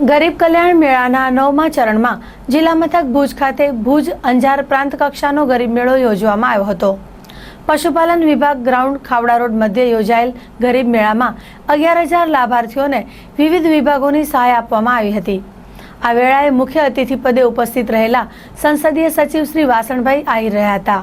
ગરીબ કલ્યાણ મેળાના નવમા ચરણમાં જિલ્લા મથક ભુજ ખાતે ભુજ અંજાર પ્રાંત કક્ષાનો ગરીબ મેળો યોજવામાં આવ્યો હતો. પશુપાલન વિભાગ ગ્રાઉન્ડ ખાવડા રોડ મધ્યે યોજાયેલ ગરીબ મેળામાં અગિયાર હજાર લાભાર્થીઓને વિવિધ વિભાગોની સહાય આપવામાં આવી હતી. આ વેળાએ મુખ્ય અતિથિ પદે ઉપસ્થિત રહેલા સંસદીય સચિવ શ્રી વાસણભાઈ આહિર રહ્યા હતા.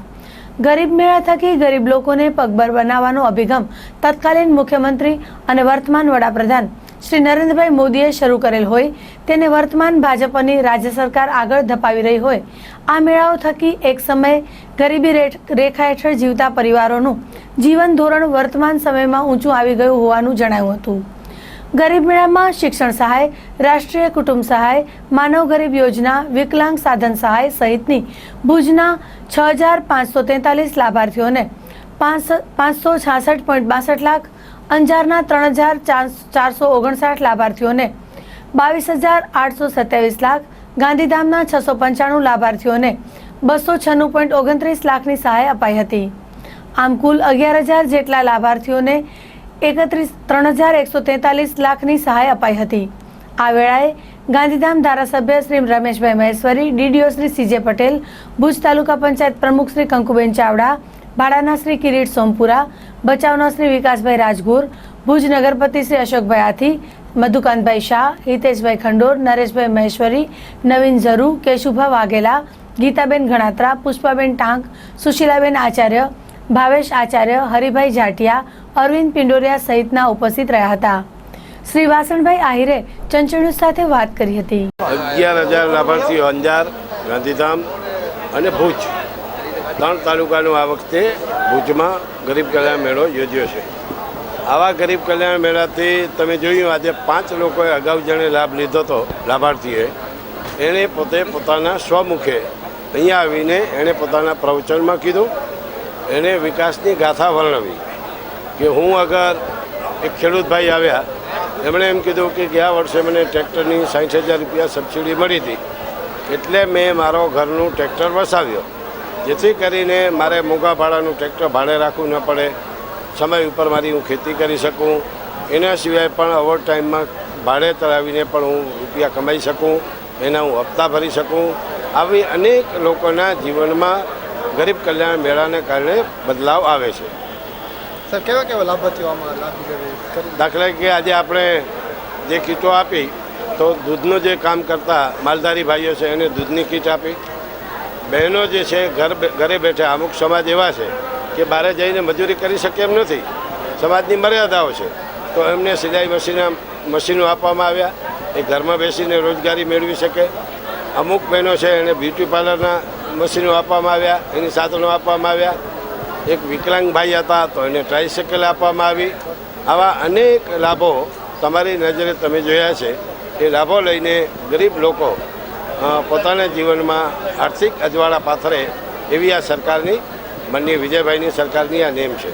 ગરીબ મેળા થકી ગરીબ લોકોને પગભર બનાવવાનો અભિગમ તત્કાલીન મુખ્યમંત્રી અને વર્તમાન વડાપ્રધાન શ્રી નરેન્દ્રભાઈ મોદીએ શરૂ કરેલ હોય, તેને વર્તમાન ભાજપની રાજ્ય સરકાર આગળ ધપાવી રહી હોય. આ મેળાઓ થકી એક સમયે ગરીબી રેખા હેઠળ જીવતા પરિવારોનું જીવન ધોરણ વર્તમાન સમયમાં ઊંચું આવી ગયું હોવાનું જણાવ્યું હતું. ગરીબ મેળામાં શિક્ષણ સહાય, રાષ્ટ્રીય કુટુંબ સહાય, માનવ ગરીબ યોજના, વિકલાંગ સાધન સહાય સહિતની ભુજના છ હજાર પાંચસો તેતાલીસ લાભાર્થીઓને પાંચસો છાસઠ પોઈન્ટ બાસઠ લાખ અંજારના ત્રણ હજાર ચારસો ઓગણસાઠ લાભાર્થીઓને બાવીસ હજાર આઠસો સત્યાવીસ લાખ, ગાંધીધામના છસો પંચાણું લાભાર્થીઓને બસો છન્નું પોઈન્ટ ઓગણત્રીસ લાખની સહાય અપાઈ હતી. આમ કુલ અગિયાર હજાર જેટલા લાભાર્થીઓને એકત્રીસ ત્રણ હજાર એકસો તેતાલીસ લાખની સહાય અપાઈ હતી. આ વેળાએ ગાંધીધામ ધારાસભ્ય શ્રી રમેશભાઈ મહેશ્વરી, ડીડીઓ શ્રી સીજે પટેલ, ભુજ તાલુકા પંચાયત પ્રમુખ શ્રી કંકુબેન ચાવડા, ભાડાના શ્રી કિરીટ સોમપુરા બચાવના શ્રી વિકાસભાઈ રાજગુર, ભુજ નગરપતિ શ્રી અશોકભાઈ આથી, મધુકાંતભાઈ શાહ, હિતેશભાઈ ખંડોર, નરેશભાઈ મહેશ્વરી, નવીન ઝરુ, કેશુભા વાઘેલા, ગીતાબેન ગણાત્રા પુષ્પાબેન ટાંક, સુશીલાબેન આચાર્ય, ભાવેશ આચાર્ય, હરિભાઈ જાટિયા, અરવિંદ પિંડોરિયા સહિતના ઉપસ્થિત રહ્યા હતા. શ્રી વાસણભાઈ આહિરે ચંચળુ સાથે વાત કરી હતી. અગિયાર હજાર લાભાર્થીઓ અંજાર, ગાંધીધામ અને ભુજ. ત્રણ તાલુકાનો આ વખતે ભુજમાં ગરીબ કલ્યાણ મેળો યોજ્યો છે. આવા ગરીબ કલ્યાણ મેળાથી તમે જોયું, આજે પાંચ લોકોએ અગાઉ જેણે લાભ લીધો હતો, લાભાર્થીએ, એણે પોતે પોતાના સ્વમુખે અહીંયા આવીને એણે પોતાના પ્રવચનમાં કીધું, એણે વિકાસની ગાથા વર્ણવી કે હું અગર એક ખેડૂત ભાઈ આવ્યા, એમણે એમ કીધું કે ગયા વર્ષે મને ટ્રેક્ટરની સાઠ હજાર રૂપિયા સબસિડી મળી હતી, એટલે મેં મારો ઘરનું ટ્રેક્ટર વસાવ્યો. જેથી કરીને મારે મોંઘા ભાડાનું ટ્રેક્ટર ભાડે રાખવું ન પડે. સમય ઉપર મારી હું ખેતી કરી શકું. એના સિવાય પણ ઓવર ટાઈમમાં ભાડે તરાવીને પણ હું રૂપિયા કમાઈ શકું. એના હું હપ્તા ભરી શકું. આવી અનેક લોકોના જીવનમાં ગરીબ કલ્યાણ મેળાને કારણે બદલાવ આવે છે. સર કેવા કેવા લાભ? દાખલા કે આજે આપણે જે કીટો આપી તો દૂધનું જે કામ કરતા માલધારી ભાઈઓ છે એને દૂધની કીટ આપી. બહેનો જે છે, ઘર ઘરે બેઠા, અમુક સમાજ એવા છે કે બહાર જઈને મજૂરી કરી શકે એમ નથી. સમાજની મર્યાદાઓ છે. તો એમને સિલાઈ મશીન મશીનો આપવામાં આવ્યા. એ ઘરમાં બેસીને રોજગારી મેળવી શકે. અમુક બહેનો છે, એને બ્યુટી પાર્લરના મશીનો આપવામાં આવ્યા, એની સાધનો આપવામાં આવ્યા. એક વિકલાંગ ભાઈ હતા, તો એને ટ્રાયસાઇકલ આપવામાં આવી. આવા અનેક લાભો તમારી નજરે તમે જોયા છે. એ લાભો લઈને ગરીબ લોકો પોતાના જીવનમાં આર્થિક અજવાળા પાથરે એવી આ સરકારની માનનીય વિજયભાઈની સરકારની આ નેમ છે.